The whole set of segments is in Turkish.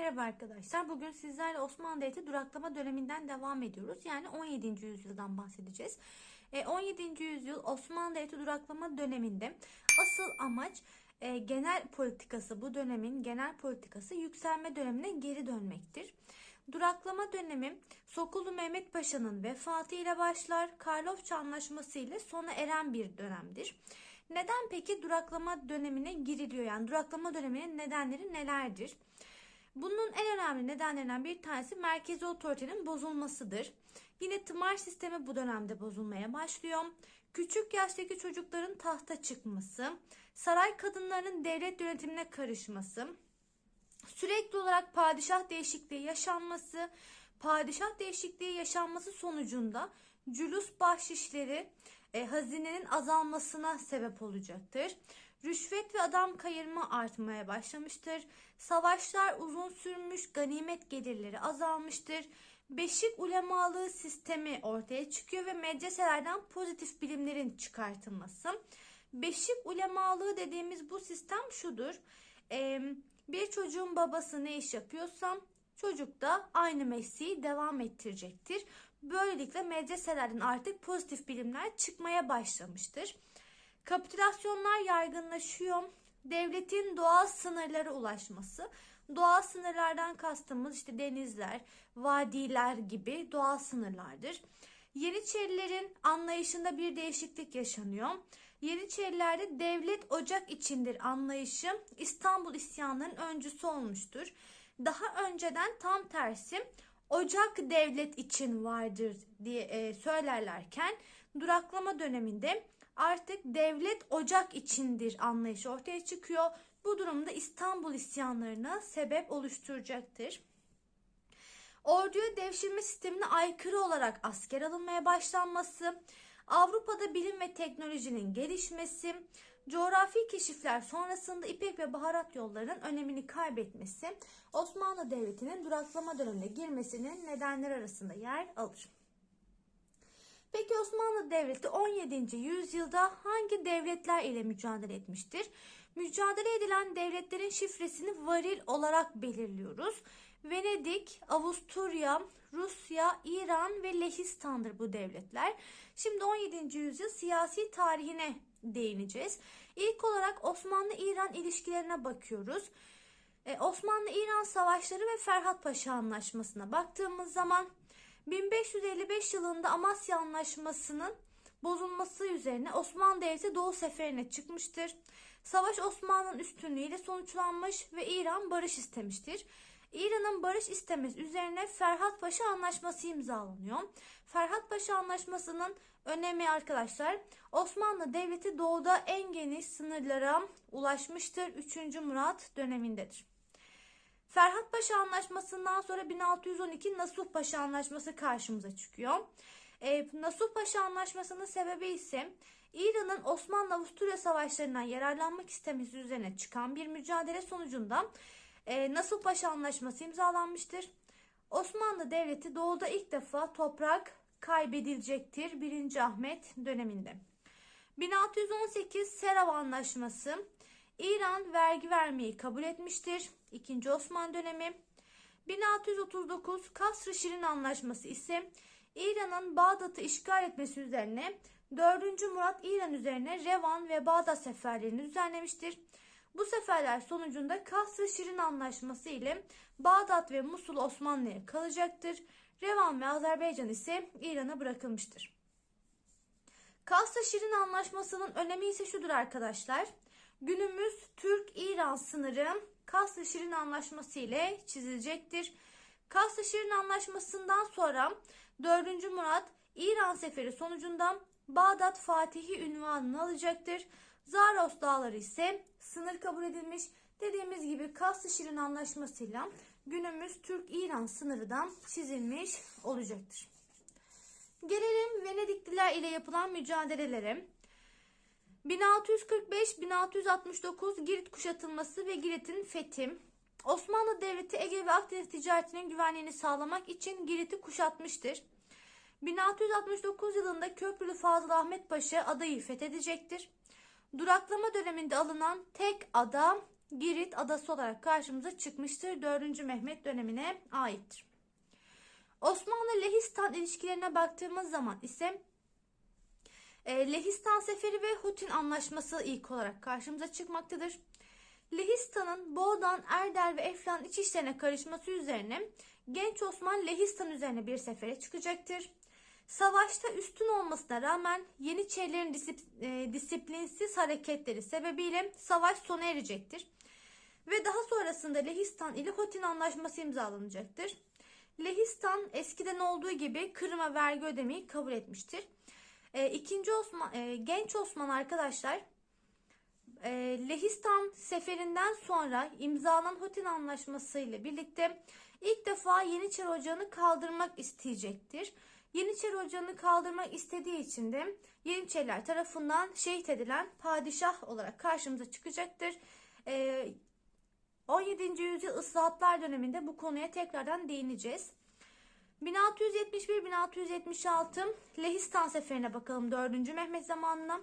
Merhaba arkadaşlar. Bugün sizlerle Osmanlı Devleti duraklama döneminden devam ediyoruz. Yani 17. yüzyıldan bahsedeceğiz. E, 17. yüzyıl Osmanlı Devleti duraklama döneminde asıl amaç e, genel politikası bu dönemin genel politikası yükselme dönemine geri dönmektir. Duraklama dönemi Sokulu Mehmet Paşa'nın vefatı ile başlar. Karlofça Anlaşması ile sona eren bir dönemdir. Neden peki duraklama dönemine giriliyor? Yani duraklama döneminin nedenleri nelerdir? Bunun en önemli nedenlerinden bir tanesi merkezi otoritenin bozulmasıdır. Yine tımar sistemi bu dönemde bozulmaya başlıyor. Küçük yaştaki çocukların tahta çıkması, saray kadınlarının devlet yönetimine karışması, sürekli olarak padişah değişikliği yaşanması, padişah değişikliği yaşanması sonucunda cülus bahşişleri e, hazinenin azalmasına sebep olacaktır. Rüşvet ve adam kayırma artmaya başlamıştır. Savaşlar uzun sürmüş, ganimet gelirleri azalmıştır. Beşik ulemalığı sistemi ortaya çıkıyor ve medreselerden pozitif bilimlerin çıkartılması. Beşik ulemalığı dediğimiz bu sistem şudur. Bir çocuğun babası ne iş yapıyorsa çocuk da aynı mesleği devam ettirecektir. Böylelikle medreselerden artık pozitif bilimler çıkmaya başlamıştır. Kapitülasyonlar yaygınlaşıyor. Devletin doğal sınırlara ulaşması. Doğal sınırlardan kastımız işte denizler, vadiler gibi doğal sınırlardır. Yeniçerilerin anlayışında bir değişiklik yaşanıyor. Yeniçerilerde devlet ocak içindir anlayışı İstanbul isyanlarının öncüsü olmuştur. Daha önceden tam tersi ocak devlet için vardır diye e, söylerlerken duraklama döneminde artık devlet ocak içindir anlayışı ortaya çıkıyor. Bu durumda İstanbul isyanlarına sebep oluşturacaktır. Orduya devşirme sistemine aykırı olarak asker alınmaya başlanması, Avrupa'da bilim ve teknolojinin gelişmesi, coğrafi keşifler sonrasında İpek ve baharat yollarının önemini kaybetmesi Osmanlı Devleti'nin duraklama dönemine girmesinin nedenleri arasında yer alır. Peki Osmanlı Devleti 17. yüzyılda hangi devletler ile mücadele etmiştir? Mücadele edilen devletlerin şifresini varil olarak belirliyoruz. Venedik, Avusturya, Rusya, İran ve Lehistan'dır bu devletler. Şimdi 17. yüzyıl siyasi tarihine değineceğiz. İlk olarak Osmanlı-İran ilişkilerine bakıyoruz. Ee, Osmanlı-İran savaşları ve Ferhat Paşa Anlaşması'na baktığımız zaman 1555 yılında Amasya Anlaşması'nın bozulması üzerine Osmanlı Devleti Doğu seferine çıkmıştır. Savaş Osmanlı'nın üstünlüğüyle sonuçlanmış ve İran barış istemiştir. İran'ın barış istemesi üzerine Ferhat Paşa Anlaşması imzalanıyor. Ferhat Paşa Anlaşması'nın önemi arkadaşlar Osmanlı Devleti doğuda en geniş sınırlara ulaşmıştır. 3. Murat dönemindedir. Ferhat Paşa Anlaşması'ndan sonra 1612 Nasuh Paşa Anlaşması karşımıza çıkıyor. E, Nasuh Paşa Anlaşması'nın sebebi ise İran'ın Osmanlı-Avusturya savaşlarından yararlanmak istemesi üzerine çıkan bir mücadele sonucunda e, Nasuh Paşa Anlaşması imzalanmıştır. Osmanlı Devleti doğuda ilk defa toprak kaybedilecektir 1. Ahmet döneminde. 1618 Serov Anlaşması İran vergi vermeyi kabul etmiştir. 2. Osman dönemi. 1639 Kasr-ı Şirin Anlaşması ise İran'ın Bağdat'ı işgal etmesi üzerine 4. Murat İran üzerine Revan ve Bağdat seferlerini düzenlemiştir. Bu seferler sonucunda Kasr-ı Şirin Anlaşması ile Bağdat ve Musul Osmanlı'ya kalacaktır. Revan ve Azerbaycan ise İran'a bırakılmıştır. Kasr-ı Şirin Anlaşması'nın önemi ise şudur arkadaşlar. Günümüz Türk-İran sınırı Kasr-ı Şirin Anlaşması ile çizilecektir. Kasr-ı Şirin Anlaşması'ndan sonra 4. Murat İran seferi sonucunda Bağdat Fatihi ünvanını alacaktır. Zaros Dağları ise sınır kabul edilmiş. Dediğimiz gibi Kasr-ı Şirin Anlaşması'yla günümüz Türk-İran sınırı da çizilmiş olacaktır. Gelelim Venedikliler ile yapılan mücadelelere. 1645-1669 Girit kuşatılması ve Girit'in fethi. Osmanlı Devleti Ege ve Akdeniz ticaretinin güvenliğini sağlamak için Girit'i kuşatmıştır. 1669 yılında Köprülü Fazıl Ahmet Paşa adayı fethedecektir. Duraklama döneminde alınan tek ada Girit adası olarak karşımıza çıkmıştır. 4. Mehmet dönemine aittir. Osmanlı-Lehistan ilişkilerine baktığımız zaman ise Lehistan Seferi ve Hutin Anlaşması ilk olarak karşımıza çıkmaktadır. Lehistan'ın Boğdan, Erdel ve Eflan iç işlerine karışması üzerine genç Osman Lehistan üzerine bir sefere çıkacaktır. Savaşta üstün olmasına rağmen Yeniçerilerin e, disiplinsiz hareketleri sebebiyle savaş sona erecektir. Ve daha sonrasında Lehistan ile Hotin Anlaşması imzalanacaktır. Lehistan eskiden olduğu gibi Kırım'a vergi ödemeyi kabul etmiştir. E, ikinci Osman, e, genç Osman arkadaşlar e, Lehistan seferinden sonra imzalanan Hotin Anlaşması ile birlikte ilk defa Yeniçeri Ocağı'nı kaldırmak isteyecektir. Yeniçeri Ocağı'nı kaldırmak istediği için de Yeniçeriler tarafından şehit edilen padişah olarak karşımıza çıkacaktır. E, 17. yüzyıl ıslahatlar döneminde bu konuya tekrardan değineceğiz. 1671-1676 Lehistan seferine bakalım 4. Mehmet zamanına.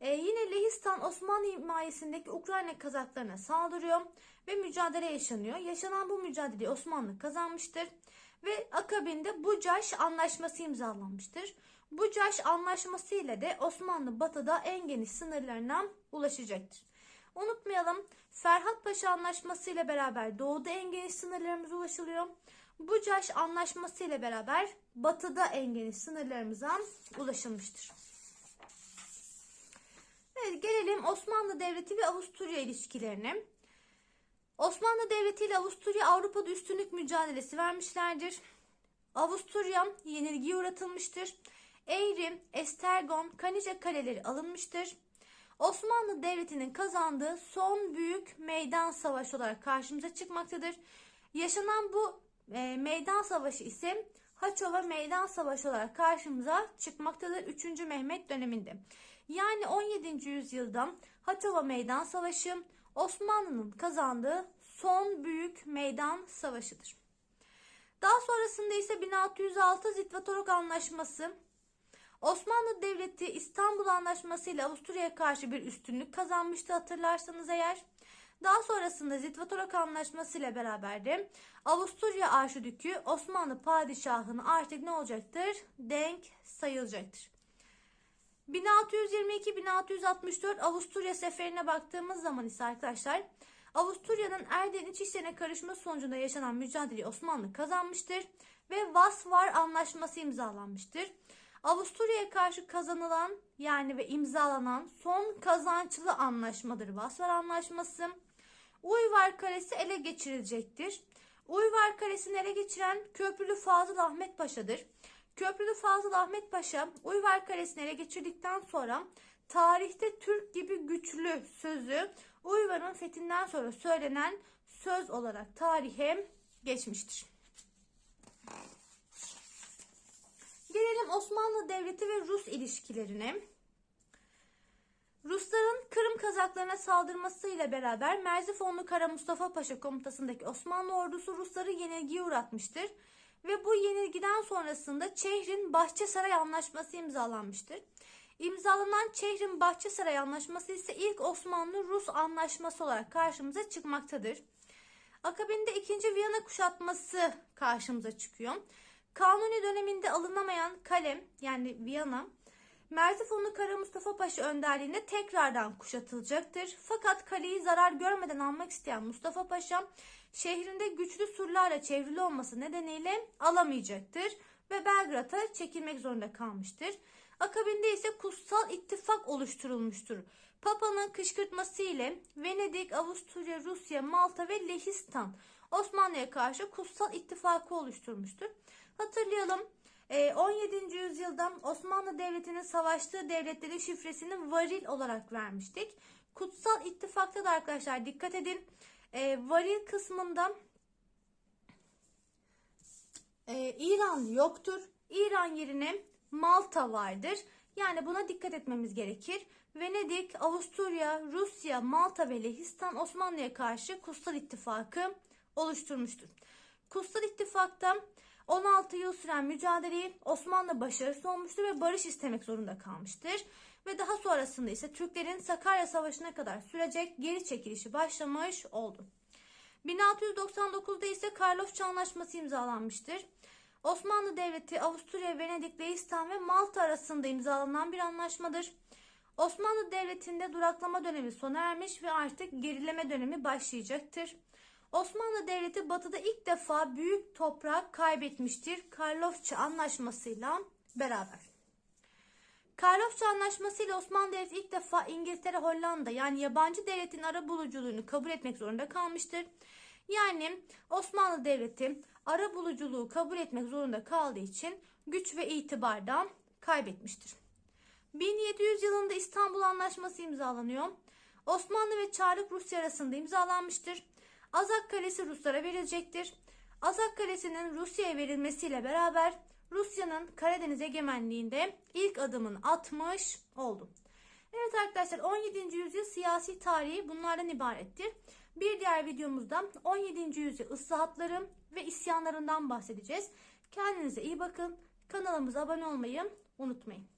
Ee, yine Lehistan Osmanlı himayesindeki Ukrayna kazaklarına saldırıyor ve mücadele yaşanıyor. Yaşanan bu mücadeleyi Osmanlı kazanmıştır ve akabinde Bucaş Anlaşması imzalanmıştır. Bucaş Anlaşması ile de Osmanlı batıda en geniş sınırlarına ulaşacaktır. Unutmayalım Ferhat Paşa Anlaşması ile beraber doğuda en geniş sınırlarımıza ulaşılıyor. Bucaş Anlaşması ile beraber batıda en geniş sınırlarımıza ulaşılmıştır. Evet, gelelim Osmanlı Devleti ve Avusturya ilişkilerine. Osmanlı Devleti ile Avusturya Avrupa'da üstünlük mücadelesi vermişlerdir. Avusturya yenilgiye uğratılmıştır. Eğri, Estergon, Kanice kaleleri alınmıştır. Osmanlı Devleti'nin kazandığı son büyük meydan savaşı olarak karşımıza çıkmaktadır. Yaşanan bu e, meydan savaşı ise Haçova Meydan Savaşı olarak karşımıza çıkmaktadır 3. Mehmet döneminde. Yani 17. yüzyılda Haçova Meydan Savaşı Osmanlı'nın kazandığı son büyük meydan savaşıdır. Daha sonrasında ise 1606 Zitvatorok Anlaşması Osmanlı Devleti İstanbul Anlaşması ile Avusturya'ya karşı bir üstünlük kazanmıştı hatırlarsanız eğer. Daha sonrasında Zitvatorok Anlaşması ile beraber de Avusturya Arşidükü Osmanlı Padişahı'nın artık ne olacaktır? Denk sayılacaktır. 1622-1664 Avusturya seferine baktığımız zaman ise arkadaşlar Avusturya'nın Erden iç işlerine karışması sonucunda yaşanan mücadeleyi Osmanlı kazanmıştır ve Vasvar Anlaşması imzalanmıştır. Avusturya'ya karşı kazanılan yani ve imzalanan son kazançlı anlaşmadır Vasvar Anlaşması. Uyvar Kalesi ele geçirilecektir. Uyvar Kalesi'ni ele geçiren Köprülü Fazıl Ahmet Paşa'dır. Köprülü Fazıl Ahmet Paşa Uyvar Kalesi'ni ele geçirdikten sonra tarihte Türk gibi güçlü sözü Uyvar'ın fethinden sonra söylenen söz olarak tarihe geçmiştir. Gelelim Osmanlı Devleti ve Rus ilişkilerine. Rusların Kırım Kazaklarına saldırmasıyla beraber Merzifonlu Kara Mustafa Paşa komutasındaki Osmanlı ordusu Rusları yenilgiye uğratmıştır. Ve bu yenilgiden sonrasında Çehrin Bahçesaray Anlaşması imzalanmıştır. İmzalanan Çehrin Bahçesaray Anlaşması ise ilk Osmanlı-Rus anlaşması olarak karşımıza çıkmaktadır. Akabinde 2. Viyana kuşatması karşımıza çıkıyor. Kanuni döneminde alınamayan kalem yani Viyana Merzifonlu Kara Mustafa Paşa önderliğinde tekrardan kuşatılacaktır. Fakat kaleyi zarar görmeden almak isteyen Mustafa Paşa şehrinde güçlü surlarla çevrili olması nedeniyle alamayacaktır ve Belgrad'a çekilmek zorunda kalmıştır. Akabinde ise kutsal ittifak oluşturulmuştur. Papa'nın kışkırtması ile Venedik, Avusturya, Rusya, Malta ve Lehistan Osmanlı'ya karşı kutsal ittifakı oluşturmuştur. Hatırlayalım 17. yüzyılda Osmanlı Devleti'nin savaştığı devletlerin şifresini varil olarak vermiştik. Kutsal ittifakta da arkadaşlar dikkat edin. Varil kısmında İran yoktur. İran yerine Malta vardır. Yani buna dikkat etmemiz gerekir. Venedik, Avusturya, Rusya, Malta ve Lehistan Osmanlı'ya karşı Kutsal İttifakı oluşturmuştur. Kutsal İttifak'ta 16 yıl süren mücadeleyi Osmanlı başarısı olmuştur ve barış istemek zorunda kalmıştır. ve daha sonrasında ise Türklerin Sakarya Savaşı'na kadar sürecek geri çekilişi başlamış oldu. 1699'da ise Karlofça Anlaşması imzalanmıştır. Osmanlı Devleti, Avusturya, Venedik, Leistan ve Malta arasında imzalanan bir anlaşmadır. Osmanlı Devleti'nde duraklama dönemi sona ermiş ve artık gerileme dönemi başlayacaktır. Osmanlı Devleti batıda ilk defa büyük toprak kaybetmiştir Karlofça Anlaşması'yla beraber. Karlofça Anlaşması ile Osmanlı Devleti ilk defa İngiltere, Hollanda yani yabancı devletin ara buluculuğunu kabul etmek zorunda kalmıştır. Yani Osmanlı Devleti ara buluculuğu kabul etmek zorunda kaldığı için güç ve itibardan kaybetmiştir. 1700 yılında İstanbul Anlaşması imzalanıyor. Osmanlı ve Çarlık Rusya arasında imzalanmıştır. Azak Kalesi Ruslara verilecektir. Azak Kalesi'nin Rusya'ya verilmesiyle beraber Rusya'nın Karadeniz egemenliğinde ilk adımını atmış oldu. Evet arkadaşlar 17. yüzyıl siyasi tarihi bunlardan ibarettir. Bir diğer videomuzda 17. yüzyıl ıslahatları ve isyanlarından bahsedeceğiz. Kendinize iyi bakın. Kanalımıza abone olmayı unutmayın.